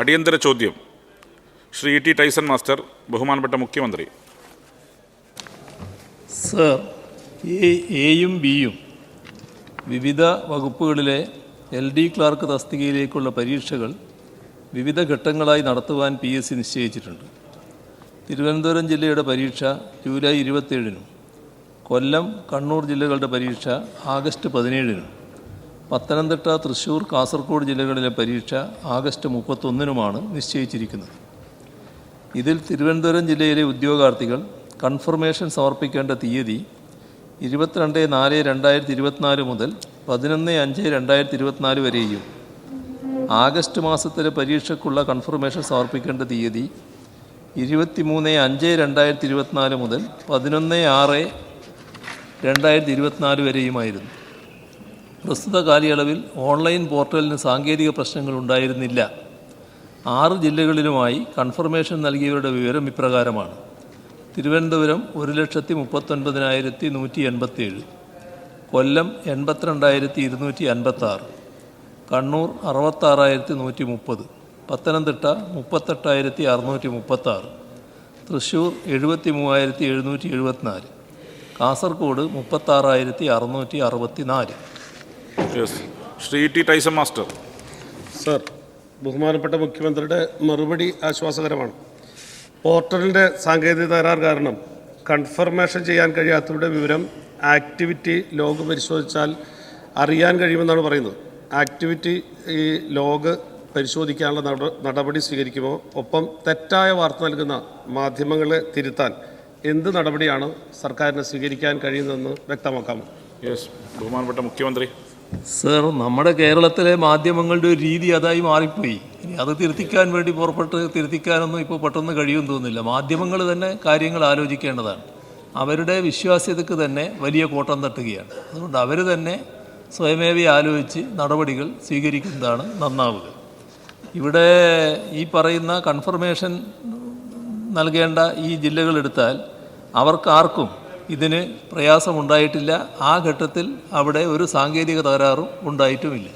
അടിയന്തര ചോദ്യം. Shri E T Taison master ബഹുമാനപ്പെട്ട മുഖ്യമന്ത്രി. സർ എയും ബിയും വിവിധ വകുപ്പുകളിലെ എൽ ഡി ക്ലാർക്ക് തസ്തികയിലേക്കുള്ള പരീക്ഷകൾ വിവിധ ഘട്ടങ്ങളായി നടത്തുവാൻ പി എസ് സി നിശ്ചയിച്ചിട്ടുണ്ട്. തിരുവനന്തപുരം ജില്ലയുടെ പരീക്ഷ ജൂലൈ ഇരുപത്തേഴിനും കൊല്ലം കണ്ണൂർ ജില്ലകളുടെ പരീക്ഷ ആഗസ്റ്റ് പതിനേഴിനും. പത്തനംതിട്ട തൃശൂർ കാസർഗോഡ് ജില്ലകളിലെ പരീക്ഷ ആഗസ്റ്റ് മുപ്പത്തൊന്നിനുമാണ് നിശ്ചയിച്ചിരിക്കുന്നത്. ഇതിൽ തിരുവനന്തപുരം ജില്ലയിലെ ഉദ്യോഗാർത്ഥികൾ കൺഫർമേഷൻ സമർപ്പിക്കേണ്ട തീയതി ഇരുപത്തിരണ്ട് നാല് രണ്ടായിരത്തി ഇരുപത്തിനാല് മുതൽ പതിനൊന്ന് അഞ്ച് രണ്ടായിരത്തി ഇരുപത്തിനാല് വരെയും. ആഗസ്റ്റ് മാസത്തിലെ പരീക്ഷയ്ക്കുള്ള കൺഫർമേഷൻ സമർപ്പിക്കേണ്ട തീയതി ഇരുപത്തിമൂന്ന് അഞ്ച് രണ്ടായിരത്തി ഇരുപത്തിനാല് മുതൽ പതിനൊന്ന് ആറ് രണ്ടായിരത്തി ഇരുപത്തിനാല് വരെയുമായിരുന്നു. പ്രസ്തുത കാലയളവിൽ ഓൺലൈൻ പോർട്ടലിന് സാങ്കേതിക പ്രശ്നങ്ങൾ ഉണ്ടായിരുന്നില്ല. ആറ് ജില്ലകളിലുമായി കൺഫർമേഷൻ നൽകിയവരുടെ വിവരം ഇപ്രകാരമാണ്. തിരുവനന്തപുരം ഒരു ലക്ഷത്തി മുപ്പത്തൊൻപതിനായിരത്തി നൂറ്റി എൺപത്തേഴ് കൊല്ലം എൺപത്തിരണ്ടായിരത്തി ഇരുന്നൂറ്റി അൻപത്താറ് കണ്ണൂർ അറുപത്താറായിരത്തി നൂറ്റി മുപ്പത് പത്തനംതിട്ട മുപ്പത്തെട്ടായിരത്തി അറുന്നൂറ്റി മുപ്പത്താറ് തൃശ്ശൂർ എഴുപത്തി മൂവായിരത്തി എഴുന്നൂറ്റി എഴുപത്തിനാല് കാസർഗോഡ് മുപ്പത്താറായിരത്തി അറുന്നൂറ്റി അറുപത്തി നാല് Shri T Taison master. Sir ബഹുമാനപ്പെട്ട മുഖ്യമന്ത്രിയുടെ മറുപടി ആശ്വാസകരമാണ്. പോർട്ടലിന്റെ സാങ്കേതിക തകരാർ കാരണം കൺഫർമേഷൻ ചെയ്യാൻ കഴിയാത്തവരുടെ വിവരം ആക്ടിവിറ്റി ലോഗ് പരിശോധിച്ചാൽ അറിയാൻ കഴിയുമെന്നാണ് പറയുന്നത്. ആക്ടിവിറ്റി ഈ ലോഗ് പരിശോധിക്കാനുള്ള നട- നടപടി സ്വീകരിക്കുമോ? ഒപ്പം തെറ്റായ വാർത്ത നൽകുന്ന മാധ്യമങ്ങളെ തിരുത്താൻ എന്ത് നടപടിയാണ് സർക്കാരിന് സ്വീകരിക്കാൻ കഴിയുന്നതെന്ന് വ്യക്തമാക്കാമോ? യെസ് ബഹുമാനപ്പെട്ട മുഖ്യമന്ത്രി. സർ നമ്മുടെ കേരളത്തിലെ മാധ്യമങ്ങളുടെ ഒരു രീതി അതായി മാറിപ്പോയി. ഇനി അത് തിരുത്തിക്കാൻ വേണ്ടി പുറപ്പെട്ട് തിരുത്തിക്കാനൊന്നും ഇപ്പോൾ പെട്ടെന്ന് കഴിയുമെന്ന് തോന്നുന്നില്ല. മാധ്യമങ്ങൾ തന്നെ കാര്യങ്ങൾ ആലോചിക്കേണ്ടതാണ്. അവരുടെ വിശ്വാസ്യതയ്ക്ക് തന്നെ വലിയ കോട്ടം തട്ടുകയാണ്. അതുകൊണ്ട് അവർ തന്നെ സ്വയമേവ ആലോചിച്ച് നടപടികൾ സ്വീകരിക്കുന്നതാണ് നന്നാവുക. ഇവിടെ ഈ പറയുന്ന കൺഫർമേഷൻ നൽകേണ്ട ഈ ജില്ലകളെടുത്താൽ അവർക്ക് അവർക്കാർക്കും ഇതിന് പ്രയാസമുണ്ടായിട്ടില്ല. ആ ഘട്ടത്തിൽ അവിടെ ഒരു സാങ്കേതിക തകരാറും ഉണ്ടായിട്ടുമില്ല.